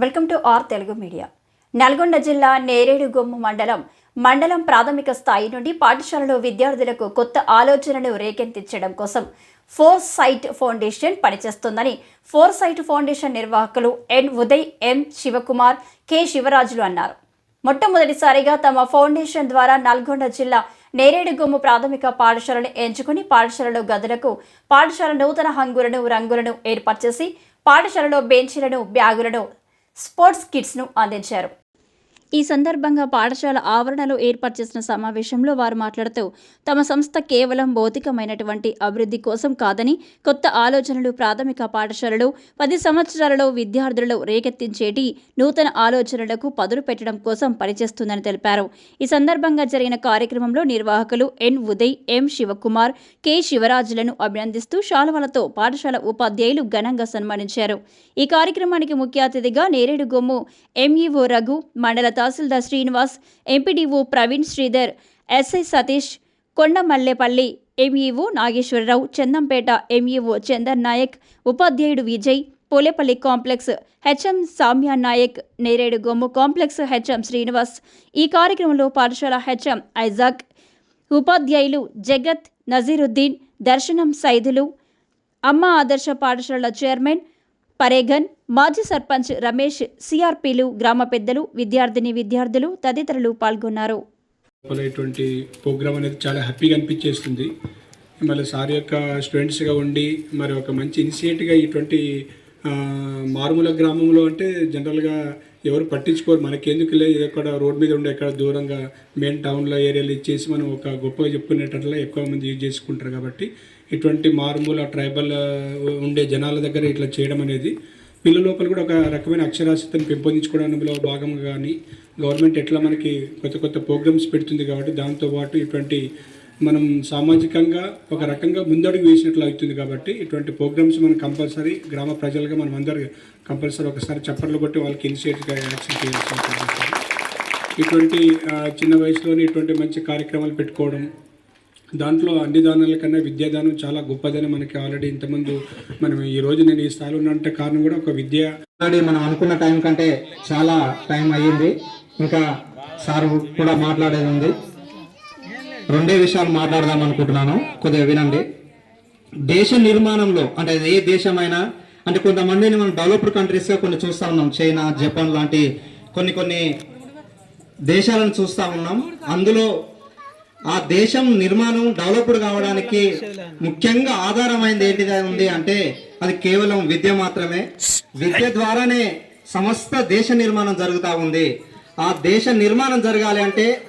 Welcome to our Telugu media. Nalgonda జిల్లా నేరేడుగొమ్ము మండలం మండలం ప్రాథమిక స్థాయి నుండి పాఠశాలలో విద్యార్థులకు కొత్త ఆలోచనలు రేకెత్తించడం కోసం ఫోర్ సైట్ ఫౌండేషన్ పనిచేస్తుందని ఫోర్ సైట్ ఫౌండేషన్ నిర్వాహకులు N Uday M Sivakumar K Sivarajulu అన్నారు. మొట్టమొదటిసారిగా తమ ఫౌండేషన్ ద్వారా నల్గొండ జిల్లా నేరేడుగొమ్ము ప్రాథమిక పాఠశాలను ఎంచుకుని పాఠశాలలో గదులకు పాఠశాల నూతన హంగులను రంగులను ఏర్పాటు చేసి పాఠశాలలో బెంచీలను బ్యాగులను స్పోర్ట్స్ కిట్స్ను అందించారు. ఈ సందర్భంగా పాఠశాల ఆవరణలో ఏర్పాటు చేసిన సమావేశంలో వారు మాట్లాడుతూ తమ సంస్థ కేవలం భౌతికమైనటువంటి అభివృద్ధి కోసం కాదని కొత్త ఆలోచనలు ప్రాథమిక పాఠశాలలో పది సంవత్సరాలలో విద్యార్థులలో రేకెత్తించేటి నూతన ఆలోచనలకు పదులు పెట్టడం కోసం పనిచేస్తుందని తెలిపారు. ఈ సందర్భంగా జరిగిన కార్యక్రమంలో నిర్వాహకులు N Uday M Sivakumar K శివరాజులను అభినందిస్తూ శాలువలతో పాఠశాల ఉపాధ్యాయులు ఘనంగా సన్మానించారు. ఈ కార్యక్రమానికి ముఖ్య అతిథిగా నేరేడుగొమ్ము ఎంఈఓ రఘు మండల tahsildar Srinivas MPDO Praveen Sridhar SI Satish Kondamallepalli MEO Nageswararao Chandampet MEO Chandan Naik ఉపాధ్యాయుడు విజయ్ పోలేపల్లి కాంప్లెక్స్ హెచ్ఎం సామ్యా నాయక్ నేరేడు గొమ్ము కాంప్లెక్స్ హెచ్ఎం శ్రీనివాస్ ఈ కార్యక్రమంలో పాఠశాల హెచ్ఎం ఐజాక్ ఉపాధ్యాయులు జగత్ నజీరుద్దీన్ దర్శనం సైదులు అమ్మ ఆదర్శ పాఠశాల చైర్మన్ పరేగన్ మాజీ సర్పంచ్ రమేష్ సిఆర్పీలు గ్రామ పెద్దలు విద్యార్థిని విద్యార్థులు తదితరులు పాల్గొన్నారు. ఇటువంటి ప్రోగ్రామ్ అనేది చాలా హ్యాపీగా అనిపించేస్తుంది. మళ్ళీ సార్ యొక్క స్టూడెంట్స్గా ఉండి మరి ఒక మంచి ఇనిషియేట్గా ఇటువంటి మారుమూల గ్రామంలో అంటే జనరల్గా ఎవరు పట్టించుకోరు. మనకెందుకులే ఎక్కడ రోడ్ మీద ఉండే ఎక్కడ దూరంగా మెయిన్ టౌన్లో ఏరియాలో ఇచ్చేసి మనం ఒక గొప్పగా చెప్పుకునేటట్లా ఎక్కువ మంది యూజ్ చేసుకుంటారు కాబట్టి ఇటువంటి మారుమూల ట్రైబల్ ఉండే జనాల దగ్గర ఇట్లా చేయడం అనేది పిల్లల లోపల కూడా ఒక రకమైన అక్షరాస్యతను పెంపొందించుకోవడంలో భాగంగా కానీ గవర్నమెంట్ ఎట్లా మనకి కొత్త కొత్త ప్రోగ్రామ్స్ పెడుతుంది కాబట్టి దాంతోపాటు ఇటువంటి మనం సామాజికంగా ఒక రకంగా ముందడుగు వేసినట్లు అవుతుంది కాబట్టి ఇటువంటి ప్రోగ్రామ్స్ మనం కంపల్సరీ గ్రామ ప్రజలుగా మనం అందరు కంపల్సరీ ఒకసారి చప్పట్లు కొట్టి వాళ్ళకి ఇనిషియేటివ్గా యాక్షన్ చేయాల్సి ఉంటుంది. ఇటువంటి చిన్న వయసులోనే ఇటువంటి మంచి కార్యక్రమాలు పెట్టుకోవడం దాంట్లో అన్ని దానాల కన్నా విద్యాదానం చాలా గొప్పదని మనకి ఆల్రెడీ ఇంతమంది మనం ఈ రోజు నేను ఈ స్థాయిలో ఉన్నంటే కారణం కూడా ఒక విద్య ఆల్రెడీ మనం అనుకున్న టైం కంటే చాలా టైం అయ్యింది. ఇంకా సార్ కూడా మాట్లాడేది ఉంది. రెండే విషయాలు మాట్లాడదాం అనుకుంటున్నాను. కొద్దిగా వినండి. దేశ నిర్మాణంలో అంటే ఏ దేశమైనా అంటే కొంతమందిని మనం డెవలప్డ్ కంట్రీస్గా కొన్ని చూస్తూ ఉన్నాం. చైనా జపాన్ లాంటి కొన్ని కొన్ని దేశాలను చూస్తూ ఉన్నాం. అందులో ఆ దేశం నిర్మాణం డెవలప్డ్ కావడానికి ముఖ్యంగా ఆధారమైంది ఏంటిది ఉంది అంటే అది కేవలం విద్య మాత్రమే. విద్య ద్వారానే సమస్త దేశ నిర్మాణం జరుగుతూ ఉంది. ఆ దేశ నిర్మాణం జరగాలి అంటే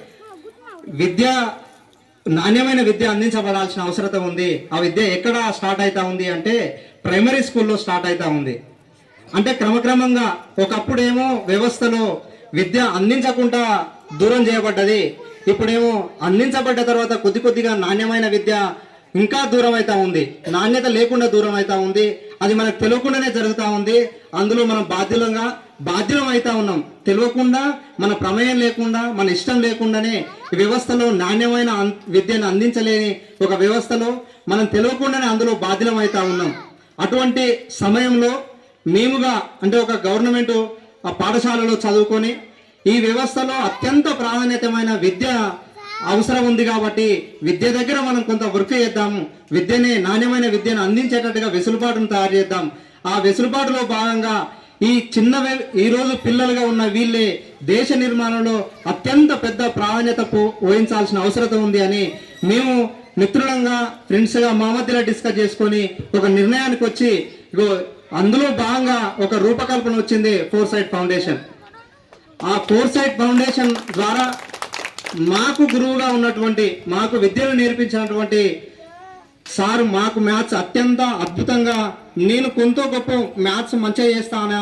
విద్య నాణ్యమైన విద్య అందించబడాల్సిన అవసరత ఉంది. ఆ విద్య ఎక్కడ స్టార్ట్ అవుతా ఉంది అంటే ప్రైమరీ స్కూల్లో స్టార్ట్ అవుతా ఉంది. అంటే క్రమక్రమంగా ఒకప్పుడేమో వ్యవస్థలో విద్య అందించకుండా దూరం చేయబడ్డది. ఇప్పుడేమో అందించబడ్డ తర్వాత కొద్ది కొద్దిగా నాణ్యమైన విద్య ఇంకా దూరం అవుతా ఉంది. నాణ్యత లేకుండా దూరం అవుతా ఉంది. అది మనకు తెలియకుండానే జరుగుతూ ఉంది. అందులో మనం బాధ్యులంగా బాధ్యులం అవుతా ఉన్నాం. తెలియకుండా మన ప్రమేయం లేకుండా మన ఇష్టం లేకుండానే వ్యవస్థలో నాణ్యమైన విద్యను అందించలేని ఒక వ్యవస్థలో మనం తెలియకుండానే అందులో బాధ్యులం అవుతా ఉన్నాం. అటువంటి సమయంలో మేముగా అంటే ఒక గవర్నమెంట్ ఆ పాఠశాలలో చదువుకొని ఈ వ్యవస్థలో అత్యంత ప్రాధాన్యతమైన విద్య అవసరం ఉంది కాబట్టి విద్య దగ్గర మనం కొంత వర్క్ చేద్దాము. విద్యని నాణ్యమైన విద్యను అందించేటట్టుగా వెసులుబాటును తయారు చేద్దాం. ఆ వెసులుబాటులో భాగంగా ఈ చిన్న వే- ఈ రోజు పిల్లలుగా ఉన్న వీళ్ళే దేశ నిర్మాణంలో అత్యంత పెద్ద ప్రాధాన్యత పో- వహించాల్సిన అవసరం ఉంది అని మేము మిత్రులంగా ఫ్రెండ్స్గా మా మధ్యలో డిస్కస్ చేసుకొని ఒక నిర్ణయానికి వచ్చి ఇగో అందులో భాగంగా ఒక రూపకల్పన వచ్చింది ఫోర్ సైడ్ ఫౌండేషన్. ఆ ఫోర్సైట్ ఫౌండేషన్ ద్వారా మాకు గురువుగా ఉన్నటువంటి మాకు విద్యను నేర్పించినటువంటి సార్ మాకు మ్యాథ్స్ అత్యంత అద్భుతంగా నేను కొంత గొప్ప మ్యాథ్స్ మంచిగా చేస్తానా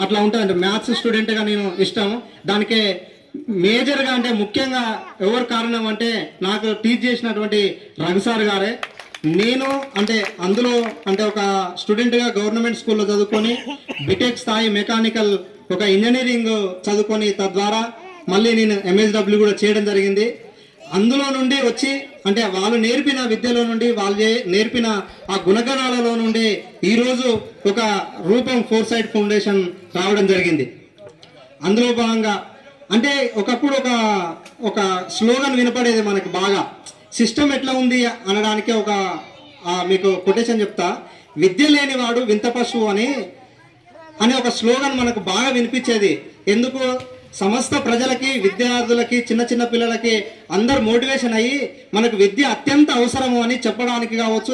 అట్లా ఉంటానండి మ్యాథ్స్ స్టూడెంట్గా నేను ఇష్టం దానికే మేజర్గా అంటే ముఖ్యంగా ఎవరు కారణం అంటే నాకు టీచ్ చేసినటువంటి రవి సార్ గారే. నేను అంటే అందులో అంటే ఒక స్టూడెంట్గా గవర్నమెంట్ స్కూల్లో చదువుకొని బిటెక్ స్థాయి మెకానికల్ ఒక ఇంజనీరింగ్ చదువుకొని తద్వారా మళ్ళీ నేను ఎంఎస్డబ్ల్యూ కూడా చేయడం జరిగింది. అందులో నుండి వచ్చి అంటే వాళ్ళు నేర్పిన విద్యలో నుండి వాళ్ళు నేర్పిన ఆ గుణగణాలలో నుండి ఈరోజు ఒక రూపం ఫోర్ సైడ్ ఫౌండేషన్ రావడం జరిగింది. అందులో భాగంగా అంటే ఒకప్పుడు ఒక ఒక స్లోగన్ వినపడేది మనకు బాగా. సిస్టమ్ ఎట్లా ఉంది అనడానికి ఒక మీకు కొటేషన్ చెప్తా. విద్య లేనివాడు వింత పశువు అని అనే ఒక స్లోగన్ మనకు బాగా వినిపించేది. ఎందుకు? సమస్త ప్రజలకి విద్యార్థులకి చిన్న చిన్న పిల్లలకి అందరు మోటివేషన్ అయ్యి మనకు విద్య అత్యంత అవసరము అని చెప్పడానికి కావచ్చు